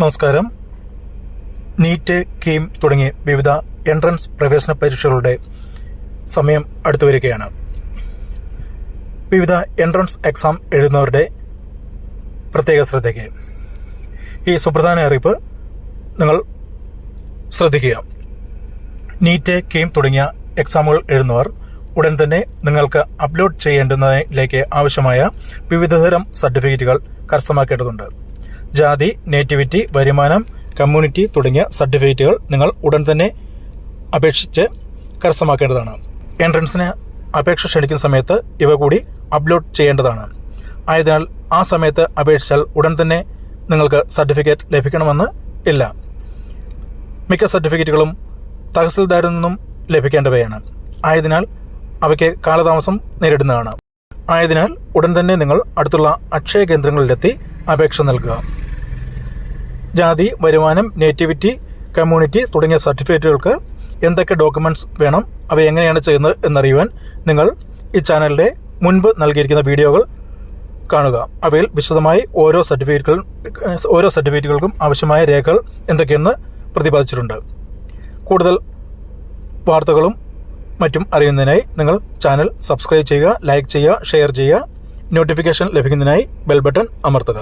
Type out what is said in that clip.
നമസ്കാരം. നീറ്റ് കീം തുടങ്ങി വിവിധ എൻട്രൻസ് പ്രവേശന പരീക്ഷകളുടെ സമയം അടുത്തു വരികയാണ്. വിവിധ എൻട്രൻസ് എക്സാം എഴുതുന്നവരുടെ പ്രത്യേക ശ്രദ്ധയ്ക്ക്. ഈ സുപ്രധാന അറിയിപ്പ് നിങ്ങൾ ശ്രദ്ധിക്കുക. നീറ്റ് കീം തുടങ്ങിയ എക്സാമുകൾ എഴുതുന്നവർ ഉടൻ തന്നെ നിങ്ങൾക്ക് അപ്ലോഡ് ചെയ്യേണ്ടുന്നതിലേക്ക് ആവശ്യമായ വിവിധതരം സർട്ടിഫിക്കറ്റുകൾ കരസ്ഥമാക്കേണ്ടതുണ്ട്. ജാതി നേറ്റിവിറ്റി വരുമാനം കമ്മ്യൂണിറ്റി തുടങ്ങിയ സർട്ടിഫിക്കറ്റുകൾ നിങ്ങൾ ഉടൻ തന്നെ അപേക്ഷിച്ച് കരസ്ഥമാക്കേണ്ടതാണ്. എൻട്രൻസിന് അപേക്ഷ ക്ഷണിക്കുന്ന സമയത്ത് ഇവ കൂടി അപ്ലോഡ് ചെയ്യേണ്ടതാണ്. ആയതിനാൽ ആ സമയത്ത് അപേക്ഷിച്ചാൽ ഉടൻ തന്നെ നിങ്ങൾക്ക് സർട്ടിഫിക്കറ്റ് ലഭിക്കണമെന്ന് ഇല്ല. മിക്ക സർട്ടിഫിക്കറ്റുകളും തഹസിൽദാരിൽ നിന്നും ലഭിക്കേണ്ടവയാണ്. ആയതിനാൽ അവയ്ക്ക് കാലതാമസം നേരിടുന്നതാണ്. ആയതിനാൽ ഉടൻ തന്നെ നിങ്ങൾ അടുത്തുള്ള അക്ഷയ കേന്ദ്രങ്ങളിലെത്തി അപേക്ഷ നൽകുക. ജാതി വരുമാനം നേറ്റിവിറ്റി കമ്മ്യൂണിറ്റി തുടങ്ങിയ സർട്ടിഫിക്കറ്റുകൾക്ക് എന്തൊക്കെ ഡോക്യുമെന്റ്സ് വേണം അവ എങ്ങനെയാണ് ചെയ്യുന്നത് എന്നറിയുവാൻ നിങ്ങൾ ഈ ചാനലിന്റെ മുൻപ് നൽകിയിരിക്കുന്ന വീഡിയോകൾ കാണുക. അവയിൽ വിശദമായി ഓരോ സർട്ടിഫിക്കറ്റുകൾ ഓരോ സർട്ടിഫിക്കറ്റുകൾക്കും ആവശ്യമായ രേഖകൾ എന്തൊക്കെയെന്ന് പ്രതിപാദിച്ചിട്ടുണ്ട്. കൂടുതൽ വാർത്തകളും മറ്റും അറിയുന്നതിനായി നിങ്ങൾ ചാനൽ സബ്സ്ക്രൈബ് ചെയ്യുക ലൈക്ക് ചെയ്യുക ഷെയർ ചെയ്യുക. നോട്ടിഫിക്കേഷൻ ലഭിക്കുന്നതിനായി ബെൽ ബട്ടൺ അമർത്തുക.